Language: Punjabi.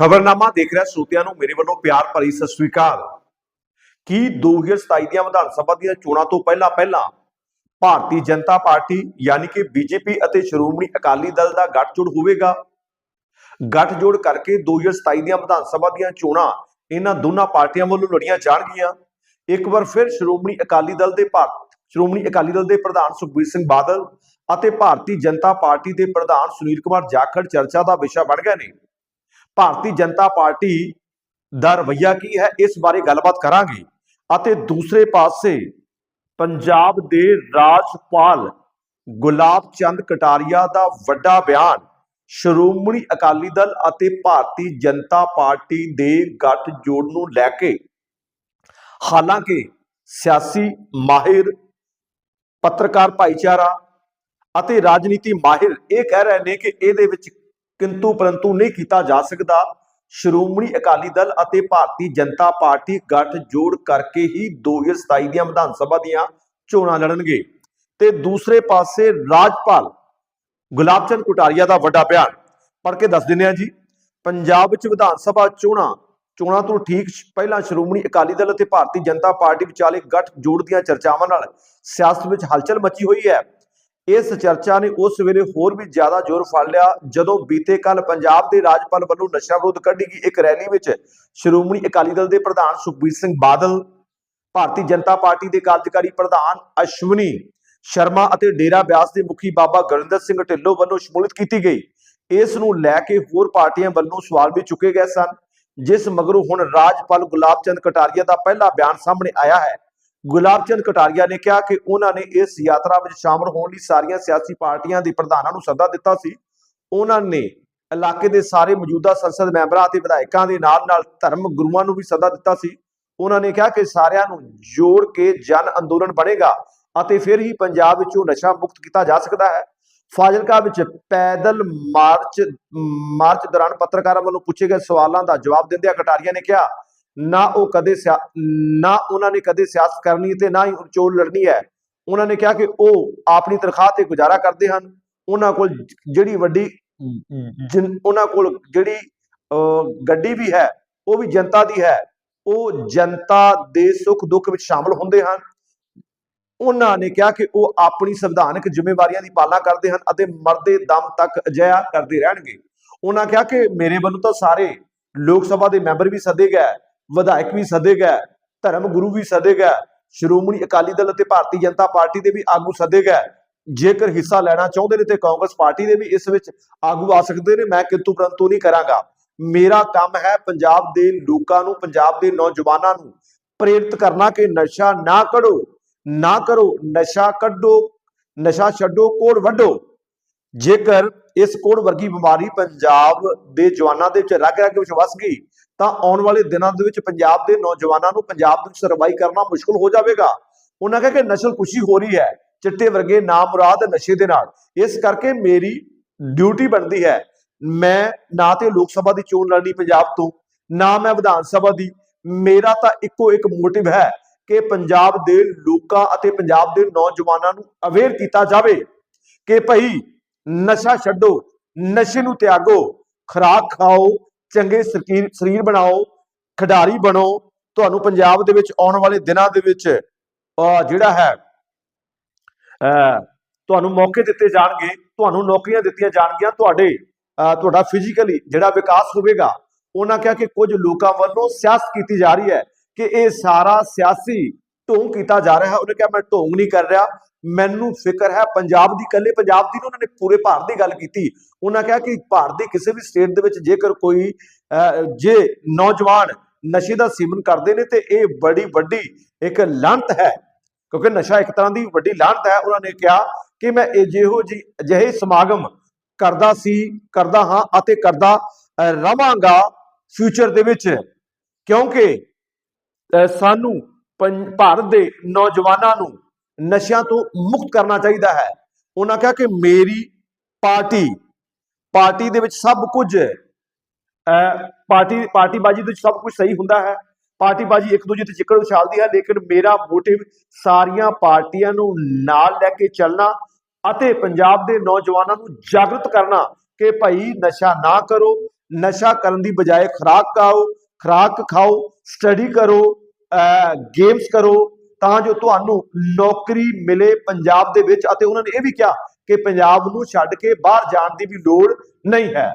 ਖਬਰਨਾਮਾ ਦੇਖ ਰਿਹਾ ਸਰੋਤਿਆਂ ਨੂੰ, ਮੇਰੇ ਵੱਲੋਂ ਪਿਆਰ ਭਰੀ ਸਤਿ ਸ੍ਰੀ ਅਕਾਲ। ਕੀ 2027 ਦੀਆਂ ਵਿਧਾਨ ਸਭਾ ਦੀਆਂ ਚੋਣਾਂ ਤੋਂ ਪਹਿਲਾਂ ਪਹਿਲਾਂ ਭਾਰਤੀ ਜਨਤਾ ਪਾਰਟੀ ਯਾਨੀ ਕਿ ਬੀਜੇਪੀ ਅਤੇ ਸ਼੍ਰੋਮਣੀ ਅਕਾਲੀ ਦਲ ਦਾ ਗੱਠਜੋੜ ਹੋਵੇਗਾ? ਗੱਠਜੋੜ ਕਰਕੇ 2027 ਦੀਆਂ ਵਿਧਾਨ ਸਭਾ ਦੀਆਂ ਚੋਣਾਂ ਇਹਨਾਂ ਦੋਨਾਂ ਪਾਰਟੀਆਂ ਵੱਲੋਂ ਲੜੀਆਂ ਜਾਣਗੀਆਂ। ਇੱਕ ਵਾਰ ਫਿਰ ਸ਼੍ਰੋਮਣੀ ਅਕਾਲੀ ਦਲ ਦੇ ਭਾਰਤ ਸ਼੍ਰੋਮਣੀ ਅਕਾਲੀ ਦਲ ਦੇ ਪ੍ਰਧਾਨ ਸੁਖਬੀਰ ਸਿੰਘ ਬਾਦਲ ਅਤੇ ਭਾਰਤੀ ਜਨਤਾ ਪਾਰਟੀ ਦੇ ਪ੍ਰਧਾਨ ਸੁਨੀਲ ਕੁਮਾਰ ਜਾਖੜ ਚਰਚਾ ਦਾ ਵਿਸ਼ਾ ਬਣ ਗਏ ਨੇ। ਭਾਰਤੀ ਜਨਤਾ ਪਾਰਟੀ ਦਾ ਰਵੱਈਆ ਕੀ ਹੈ, ਇਸ ਬਾਰੇ ਗੱਲਬਾਤ ਕਰਾਂਗੇ। ਅਤੇ ਦੂਸਰੇ ਪਾਸੇ ਪੰਜਾਬ ਦੇ ਰਾਜਪਾਲ ਗੁਲਾਬ ਚੰਦ ਕਟਾਰੀਆ ਦਾ ਵੱਡਾ ਬਿਆਨ, ਸ਼੍ਰੋਮਣੀ ਅਕਾਲੀ ਦਲ ਅਤੇ ਭਾਰਤੀ ਜਨਤਾ ਪਾਰਟੀ ਦੇ ਗੱਠਜੋੜ ਨੂੰ ਲੈ ਕੇ। ਹਾਲਾਂਕਿ ਸਿਆਸੀ ਮਾਹਿਰ, ਪੱਤਰਕਾਰ ਭਾਈਚਾਰਾ ਅਤੇ ਰਾਜਨੀਤੀ ਮਾਹਿਰ ਇਹ ਕਹਿ ਰਹੇ ਨੇ ਕਿ ਇਹਦੇ ਵਿੱਚ ਕਿੰਤੂ ਪਰੰਤੂ ਨਹੀਂ ਕੀਤਾ ਜਾ ਸਕਦਾ। ਸ਼੍ਰੋਮਣੀ ਅਕਾਲੀ ਦਲ ਅਤੇ ਭਾਰਤੀ ਜਨਤਾ ਪਾਰਟੀ ਗੱਠ ਜੋੜ ਕਰਕੇ ਹੀ 2027 ਦੀਆਂ ਵਿਧਾਨ ਸਭਾ ਦੀਆਂ ਚੋਣਾਂ ਲੜਨਗੇ। ਤੇ ਦੂਸਰੇ ਪਾਸੇ ਰਾਜਪਾਲ ਗੁਲਾਬ ਚੰਦ ਕੁਟਾਰੀਆ ਦਾ ਵੱਡਾ ਬਿਆਨ। ਪੜ੍ਹ ਕੇ ਦੱਸ ਦਿੰਦੇ ਹਾਂ ਜੀ। ਪੰਜਾਬ ਵਿੱਚ ਵਿਧਾਨ ਸਭਾ ਚੋਣਾਂ ਚੋਣਾਂ ਤੋਂ ਠੀਕ ਪਹਿਲਾਂ ਸ਼੍ਰੋਮਣੀ ਅਕਾਲੀ ਦਲ ਅਤੇ ਭਾਰਤੀ ਜਨਤਾ ਪਾਰਟੀ ਵਿਚਾਲੇ ਗੱਠ ਜੋੜ ਦੀਆਂ ਚਰਚਾਵਾਂ ਨਾਲ ਸਿਆਸਤ ਵਿੱਚ ਹਲਚਲ ਮਚੀ ਹੋਈ ਹੈ। ਇਸ ਚਰਚਾ ਨੇ ਉਸ ਵੇਲੇ ਹੋਰ ਵੀ ਜ਼ਿਆਦਾ ਜ਼ੋਰ ਫੜ ਲਿਆ, ਜਦੋਂ ਬੀਤੇ ਕੱਲ ਪੰਜਾਬ ਦੇ ਰਾਜਪਾਲ ਵੱਲੋਂ ਨਸ਼ਾ ਵਿਰੋਧ ਕੱਢੀ ਗਈ ਇੱਕ ਰੈਲੀ ਵਿੱਚ ਸ਼੍ਰੋਮਣੀ ਅਕਾਲੀ ਦਲ ਦੇ ਪ੍ਰਧਾਨ ਸੁਖਬੀਰ ਸਿੰਘ ਬਾਦਲ, ਭਾਰਤੀ ਜਨਤਾ ਪਾਰਟੀ ਦੇ ਕਾਰਜਕਾਰੀ ਪ੍ਰਧਾਨ ਅਸ਼ਵਨੀ ਸ਼ਰਮਾ ਅਤੇ ਡੇਰਾ ਬਿਆਸ ਦੇ ਮੁਖੀ ਬਾਬਾ ਗੁਰਿੰਦਰ ਸਿੰਘ ਢਿੱਲੋਂ ਵੱਲੋਂ ਸ਼ਮੂਲੀਅਤ ਕੀਤੀ ਗਈ। ਇਸ ਨੂੰ ਲੈ ਕੇ ਹੋਰ ਪਾਰਟੀਆਂ ਵੱਲੋਂ ਸਵਾਲ ਵੀ ਚੁੱਕੇ ਗਏ ਸਨ, ਜਿਸ ਮਗਰੋਂ ਹੁਣ ਰਾਜਪਾਲ ਗੁਲਾਬ ਚੰਦ ਕਟਾਰੀਆ ਦਾ ਪਹਿਲਾ ਬਿਆਨ ਸਾਹਮਣੇ ਆਇਆ ਹੈ। ਗੁਲਾਬ ਚੰਦ ਕਟਾਰੀਆ ਨੇ ਕਿਹਾ ਕਿ ਉਹਨਾਂ ਨੇ ਇਸ ਯਾਤਰਾ ਵਿੱਚ ਸ਼ਾਮਲ ਹੋਣ ਲਈ ਸਾਰੀਆਂ ਸਿਆਸੀ ਪਾਰਟੀਆਂ ਦੇ ਪ੍ਰਧਾਨਾਂ ਨੂੰ ਸੱਦਾ ਦਿੱਤਾ ਸੀ। ਉਹਨਾਂ ਨੇ ਇਲਾਕੇ ਦੇ ਸਾਰੇ ਮੌਜੂਦਾ ਸੰਸਦ ਮੈਂਬਰਾਂ ਅਤੇ ਵਿਧਾਇਕਾਂ ਦੇ ਨਾਲ ਨਾਲ ਧਰਮ ਗੁਰੂਆਂ ਨੂੰ ਵੀ ਸੱਦਾ ਦਿੱਤਾ ਸੀ। ਉਹਨਾਂ ਨੇ ਕਿਹਾ ਕਿ ਸਾਰਿਆਂ ਨੂੰ ਜੋੜ ਕੇ ਜਨ ਅੰਦੋਲਨ ਬਣੇਗਾ ਅਤੇ ਫਿਰ ਹੀ ਪੰਜਾਬ ਵਿੱਚੋਂ ਨਸ਼ਾ ਮੁਕਤ ਕੀਤਾ ਜਾ ਸਕਦਾ ਹੈ। ਫਾਜ਼ਿਲਕਾ ਵਿੱਚ ਪੈਦਲ ਮਾਰਚ ਮਾਰਚ ਦੌਰਾਨ ਪੱਤਰਕਾਰਾਂ ਵੱਲੋਂ ਪੁੱਛੇ ਗਏ ਸਵਾਲਾਂ ਦਾ ਜਵਾਬ ਦਿੰਦਿਆਂ ਕਟਾਰੀਆ ਨੇ ਕਿਹਾ ਨਾ ਉਹ ਕਦੇ ਸਿਆ- ਨਾ ਉਹਨਾਂ ਨੇ ਕਦੇ ਸਿਆਸਤ ਕਰਨੀ ਤੇ ਨਾ ਹੀ ਚੋਣ ਲੜਨੀ ਹੈ। ਉਹਨਾਂ ਨੇ ਕਿਹਾ ਕਿ ਉਹ ਆਪਣੀ ਤਨਖਾਹ ਤੇ ਗੁਜ਼ਾਰਾ ਕਰਦੇ ਹਨ। ਉਹਨਾਂ ਕੋਲ ਜਿਹੜੀ ਵੱਡੀ ਉਹਨਾਂ ਕੋਲ ਜਿਹੜੀ ਗੱਡੀ ਵੀ ਹੈ ਉਹ ਵੀ ਜਨਤਾ ਦੀ ਹੈ। ਉਹ ਜਨਤਾ ਦੇ ਸੁੱਖ ਦੁੱਖ ਵਿੱਚ ਸ਼ਾਮਲ ਹੁੰਦੇ ਹਨ। ਉਹਨਾਂ ਨੇ ਕਿਹਾ ਕਿ ਉਹ ਆਪਣੀ ਸੰਵਿਧਾਨਕ ਜ਼ਿੰਮੇਵਾਰੀਆਂ ਦੀ ਪਾਲਣਾ ਕਰਦੇ ਹਨ ਅਤੇ ਮਰਦੇ ਦਮ ਤੱਕ ਅਜਿਹਾ ਕਰਦੇ ਰਹਿਣਗੇ। ਉਹਨਾਂ ਕਿਹਾ ਕਿ ਮੇਰੇ ਵੱਲੋਂ ਤਾਂ ਸਾਰੇ ਲੋਕ ਸਭਾ ਦੇ ਮੈਂਬਰ ਵੀ ਸੱਦੇ ਗਏ। ਵਿਧਾਇਕ ਵੀ ਸੱਦੇ ਗਏ ਧਰਮ ਗੁਰੂ ਵੀ ਸੱਦੇ ਗਏ ਸ਼੍ਰੋਮਣੀ ਅਕਾਲੀ ਦਲ ਅਤੇ ਭਾਰਤੀ ਜਨਤਾ ਪਾਰਟੀ ਦੇ ਵੀ ਆਗੂ ਸੱਦੇ ਗਏ ਜੇਕਰ ਹਿੱਸਾ ਲੈਣਾ ਚਾਹੁੰਦੇ ਨੇ ਤੇ ਕਾਂਗਰਸ ਪਾਰਟੀ ਦੇ ਵੀ ਇਸ ਵਿੱਚ ਆਗੂ ਆ ਸਕਦੇ ਨੇ, ਮੈਂ ਕਿੰਤੂ ਪਰੰਤੂ ਨਹੀਂ ਕਰਾਂਗਾ। ਮੇਰਾ ਕੰਮ ਹੈ ਪੰਜਾਬ ਦੇ ਲੋਕਾਂ ਨੂੰ, ਪੰਜਾਬ ਦੇ ਨੌਜਵਾਨਾਂ ਨੂੰ ਪ੍ਰੇਰਿਤ ਕਰਨਾ ਕਿ ਨਸ਼ਾ ਨਾ ਕਰੋ ਨਾ ਕਰੋ, ਨਸ਼ਾ ਕੱਢੋ, ਨਸ਼ਾ ਛੱਡੋ, ਕੋੜ ਵੱਢੋ। ਜੇਕਰ ਇਸ ਕੋੜ ਵਰਗੀ ਬਿਮਾਰੀ ਪੰਜਾਬ ਦੇ ਜਵਾਨਾਂ ਦੇ ਵਿੱਚ ਰਗ ਰਗ ਵਿੱਚ ਵਸ ਗਈ ਤਾਂ ਆਉਣ ਵਾਲੇ ਦਿਨਾਂ ਦੇ ਵਿੱਚ ਪੰਜਾਬ ਦੇ ਨੌਜਵਾਨਾਂ ਨੂੰ ਪੰਜਾਬ ਵਿੱਚ ਸਰਵਾਈ ਕਰਨਾ ਮੁਸ਼ਕਲ ਹੋ ਜਾਵੇਗਾ। ਉਹਨਾਂ ਕਿਹਾ ਕਿ ਨਸ਼ਲ ਖੁਸ਼ੀ ਹੋ ਰਹੀ ਹੈ। ਚਿੱਟੇ ਵਰਗੇ ਨਾਮੁਰਾਦ ਨਸ਼ੇ ਦੇ ਨਾਲ। ਇਸ ਕਰਕੇ ਮੇਰੀ ਡਿਊਟੀ ਬਣਦੀ ਹੈ। ਮੈਂ ਨਾ ਤੇ ਲੋਕ ਸਭਾ ਦੀ ਚੋਣ ਲੜਨੀ ਪੰਜਾਬ ਤੋਂ, ਨਾ ਮੈਂ ਵਿਧਾਨ ਸਭਾ ਦੀ। ਮੇਰਾ ਤਾਂ ਇੱਕੋ ਇੱਕ ਮੋਟਿਵ ਹੈ ਕਿ ਪੰਜਾਬ ਦੇ ਲੋਕਾਂ ਅਤੇ ਪੰਜਾਬ ਦੇ ਨੌਜਵਾਨਾਂ ਨੂੰ ਅਵੇਅਰ ਕੀਤਾ ਜਾਵੇ ਕਿ ਭਈ ਨਸ਼ਾ ਛੱਡੋ, ਨਸ਼ੇ ਨੂੰ ਤਿਆਗੋ, ਖੁਰਾਕ ਖਾਓ ਚੰਗੇ ਸਰੀਰ ਬਣਾਓ, ਖਿਡਾਰੀ ਬਣੋ, ਤੁਹਾਨੂੰ ਪੰਜਾਬ ਦੇ ਵਿੱਚ ਆਉਣ ਵਾਲੇ ਦਿਨਾਂ ਦੇ ਵਿੱਚ, ਅਹ, ਜਿਹੜਾ ਹੈ, ਅਹ, ਤੁਹਾਨੂੰ ਮੌਕੇ ਦਿੱਤੇ ਜਾਣਗੇ, ਤੁਹਾਨੂੰ ਨੌਕਰੀਆਂ ਦਿੱਤੀਆਂ ਜਾਣਗੀਆਂ, ਤੁਹਾਡੇ, ਅਹ, ਤੁਹਾਡਾ ਫਿਜ਼ੀਕਲੀ ਜਿਹੜਾ ਵਿਕਾਸ ਹੋਵੇਗਾ, ਉਹਨਾਂ ਕਿਹਾ ਕਿ ਕੁਝ ਲੋਕਾਂ ਵੱਲੋਂ ਸਿਆਸਤ ਕੀਤੀ ਜਾ ਰਹੀ ਹੈ ਕਿ ਇਹ ਸਾਰਾ ਸਿਆਸੀ ਢੋਂਗ ਕੀਤਾ ਜਾ ਰਿਹਾ ਹੈ। ਉਹਨੇ ਕਿਹਾ ਮੈਂ ਢੋਂਗ ਨਹੀਂ ਕਰ ਰਿਹਾ। ਮੈਨੂੰ ਫਿਕਰ ਹੈ ਪੰਜਾਬ ਦੀ ਇਕੱਲੇ ਪੰਜਾਬ ਦੀ ਉਹਨਾਂ ਨੇ ਪੂਰੇ ਭਾਰਤ ਦੀ ਗੱਲ ਕੀਤੀ। ਉਹਨਾਂ ਕਿਹਾ ਕਿ ਭਾਰਤ ਦੇ ਕਿਸੇ ਵੀ ਸਟੇਟ ਦੇ ਵਿੱਚ ਜੇਕਰ ਕੋਈ ਜੇ ਨੌਜਵਾਨ ਨਸ਼ੇ ਦਾ ਸੇਵਨ ਕਰਦੇ ਨੇ ਤੇ ਇਹ ਬੜੀ ਵੱਡੀ ਇੱਕ ਲਾਂਤ ਹੈ। ਕਿਉਂਕਿ ਨਸ਼ਾ ਇੱਕ ਤਰ੍ਹਾਂ ਦੀ ਵੱਡੀ ਲਾਂਤ ਹੈ। ਉਹਨਾਂ ਨੇ ਕਿਹਾ ਕਿ ਮੈਂ ਇਹ ਜਿਹੋ ਜੀ ਅਜਿਹੇ ਸਮਾਗਮ ਕਰਦਾ ਸੀ ਕਰਦਾ ਹਾਂ ਅਤੇ ਕਰਦਾ ਰਵਾਂਗਾ ਫਿਊਚਰ ਦੇ ਵਿੱਚ। ਕਿਉਂਕਿ ਅਹ, ਸਾਨੂੰ ਭਾਰਤ ਦੇ ਨੌਜਵਾਨਾਂ ਨੂੰ ਨਸ਼ਿਆਂ ਤੋਂ ਮੁਕਤ ਕਰਨਾ ਚਾਹੀਦਾ ਹੈ। ਉਹਨਾਂ ਕਿਹਾ ਕਿ ਮੇਰੀ ਪਾਰਟੀ ਪਾਰਟੀ ਦੇ ਵਿੱਚ ਸਭ ਕੁਝ ਪਾਰਟੀ, ਪਾਰਟੀਬਾਜ਼ੀ ਦੇ ਵਿੱਚ ਸਭ ਕੁਝ ਸਹੀ ਹੁੰਦਾ ਹੈ। ਪਾਰਟੀਬਾਜ਼ੀ ਇੱਕ ਦੂਜੇ ਤੇ ਚਿੱਕੜ ਉਛਾਲਦੀ ਹੈ, ਲੇਕਿਨ ਮੇਰਾ ਮੋਟਿਵ ਸਾਰੀਆਂ ਪਾਰਟੀਆਂ ਨੂੰ ਨਾਲ ਲੈ ਕੇ ਚੱਲਣਾ ਅਤੇ ਪੰਜਾਬ ਦੇ ਨੌਜਵਾਨਾਂ ਨੂੰ ਜਾਗਰਤ ਕਰਨਾ ਕਿ ਭਾਈ ਨਸ਼ਾ ਨਾ ਕਰੋ, ਨਸ਼ਾ ਕਰਨ ਦੀ ਬਜਾਏ ਖੁਰਾਕ ਖਾਓ ਖੁਰਾਕ ਖਾਓ, ਸਟੱਡੀ ਕਰੋ ਗੇਮਸ ਕਰੋ, ਤਾਂ ਜੋ ਤੁਹਾਨੂੰ ਨੌਕਰੀ ਮਿਲੇ ਪੰਜਾਬ ਦੇ ਵਿੱਚ। ਅਤੇ ਉਹਨਾਂ ਨੇ ਇਹ ਵੀ ਕਿਹਾ ਕਿ ਪੰਜਾਬ ਨੂੰ ਛੱਡ ਕੇ ਬਾਹਰ ਜਾਣ ਦੀ ਵੀ ਲੋੜ ਨਹੀਂ ਹੈ।